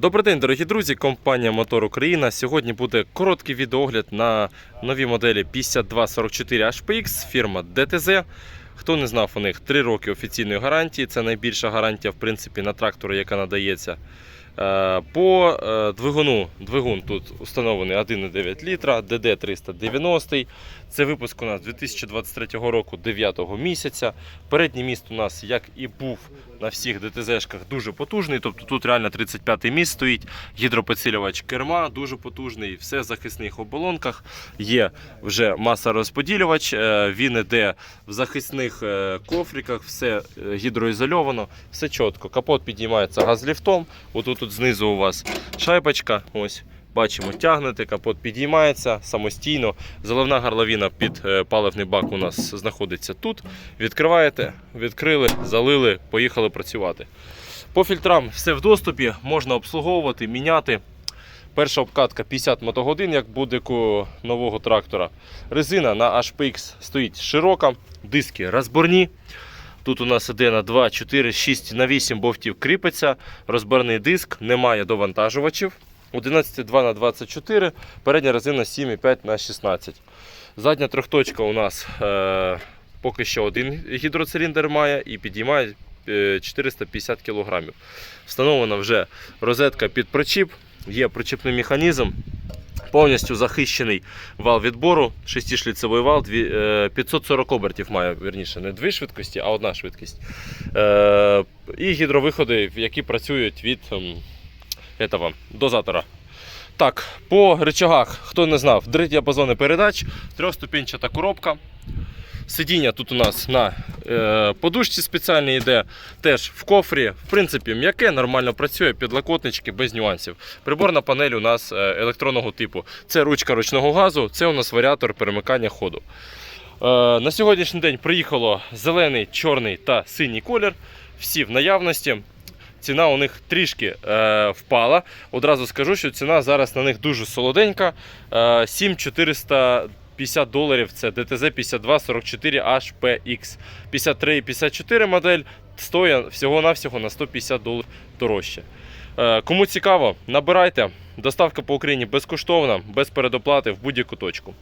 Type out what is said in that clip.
Добрий день, дорогі друзі. Компанія Мотор Україна. Сьогодні буде короткий відеогляд на нові моделі 5244 HPX, фірма DTZ. Хто не знав, у них 3 роки офіційної гарантії. Це найбільша гарантія, в принципі, на трактори, яка надається. Е, По е, двигуну двигун тут установлений 1,9 літра, DD 390. Це випуск у нас 2023 року 9 місяця. Передній міст у нас, як і був на всіх ДТЗ-шках, дуже потужний. Тобто тут реально 35-й міст стоїть, гідропідсилювач керма дуже потужний, все в захисних оболонках. Є вже маса-розподілювач, е, він іде в захисних кофриках, все гідроізольовано, все чітко. Капот підіймається газліфтом. Отут тут знизу у вас шайбочка. Ось. Бачимо, тягнете, капот підіймається самостійно. Заливна горловина під е, паливний бак у нас знаходиться тут. Відкриваєте, відкрили, залили, поїхали працювати. По фільтрам все в доступі, можна обслуговувати, міняти. Перша обкатка 50 мотогодин, як будь-якого нового трактора. Резина на HPX стоїть широка, диски розборні. Тут у нас іде на 2, 4, 6 на 8 бовтів кріпиться. Розборний диск, немає довантажувачів. 11,2 на 24, передня резина 7,5 на 16. Задня трьохточка у нас е, поки що один гідроциліндр має і підіймає е, 450 кг. Встановлена вже розетка під причіп, є причіпний механізм. Повністю захищений вал відбору, 6-шліцевий вал, е, 540 обертів має, верніше, не дві швидкості, а одна швидкість. Е, І гідровиходи, які працюють від ем, этого, дозатора. Так, по речагах, хто не знав, три діапазони передач, трьохступінчата коробка. Сидіння тут у нас на е, подушці спеціальній йде, теж в кофрі. В принципі, м'яке, нормально працює, підлокотнички без нюансів. Приборна панель у нас е, електронного типу. Це ручка ручного газу, це у нас варіатор перемикання ходу. Е, на сьогоднішній день приїхало зелений, чорний та синій колір. Всі в наявності. Ціна у них трішки е, впала. Одразу скажу, що ціна зараз на них дуже солоденька. Е, 7450 доларів це DTZ 5244 HPX. 53 і 54 модель стоїть всього-навсього на 150 доларів дорожче. Е, кому цікаво, набирайте. Доставка по Україні безкоштовна, без передоплати в будь-яку точку.